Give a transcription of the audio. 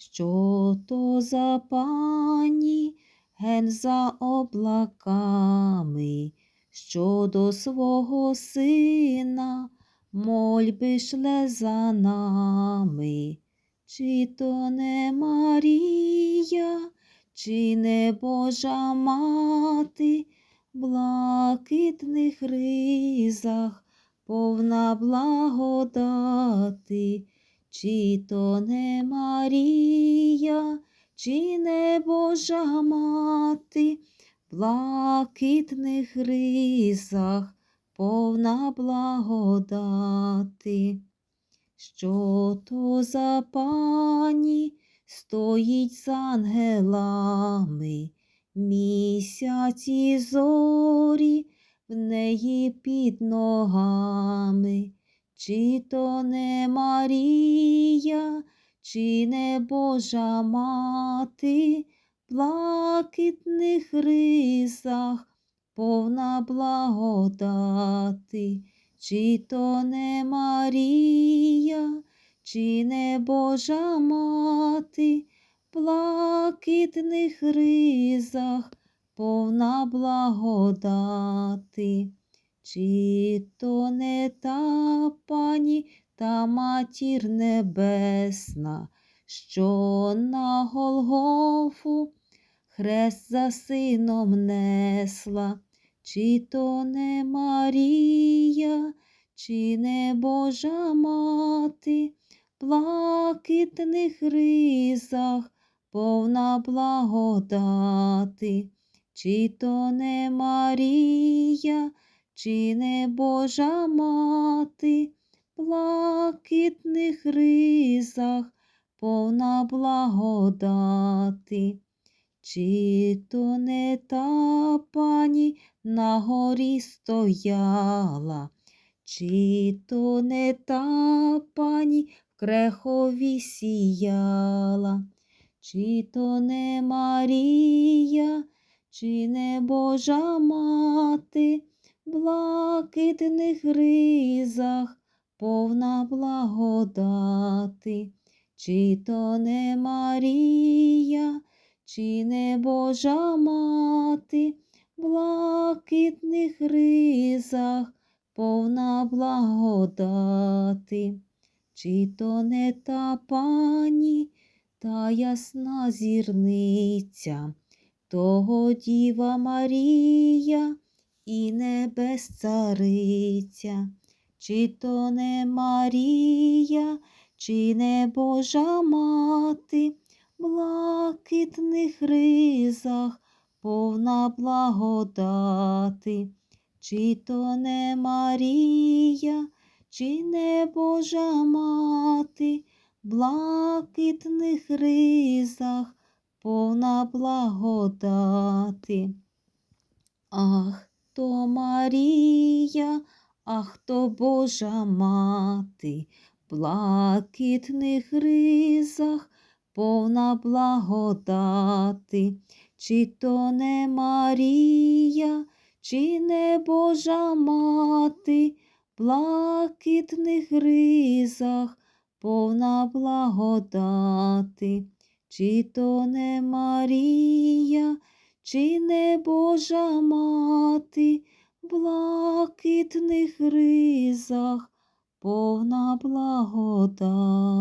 що то за пані ген за облаками, що до свого сина мольби шле за нами. Чи то не Марія, чи не Божа мати, в блакитних ризах, повна благодати, чи то не Марія, чи не Божа мати, в блакитних ризах, повна благодати. Що то за пані стоїть з ангелами, місяці зорі в неї під ногами, чи то не Марія, чи не Божа мати, блакитних рисах, повна благодати. Чи то не Марія, чи не Божа мати, блакитних ризах, повна благодати, чи то не та пані та матір небесна, що на Голгофу хрест за сином несла. Чи то не Марія, чи не Божа мати, в блакитних ризах, повна благодати, чи то не Марія, чи не Божа мати, блакитних ризах, повна благодати. Чи то не та пані на горі стояла, чи то не та пані в крехові сіяла, чи то не Марія, чи не Божа мати, в блакитних ризах, повна благодати, чи то не Марія, чи не Божа мати, в блакитних ризах, повна благодати, чи то не та пані, та ясна зірниця, того Діва Марія і небес цариця, чи то не Марія, чи не Божа мати, блакитних ризах, повна благодати, чи то не Марія, чи не Божа мати, блакитних ризах, повна благодати. Ах, то Марія, ах то Божа мати, блакитних ризах, повна благодати, чи то не Марія, чи не Божа мати, блакитних ризах, повна благодати, чи то не Марія, чи не Божа мати, блакитних ризах, повна благодати.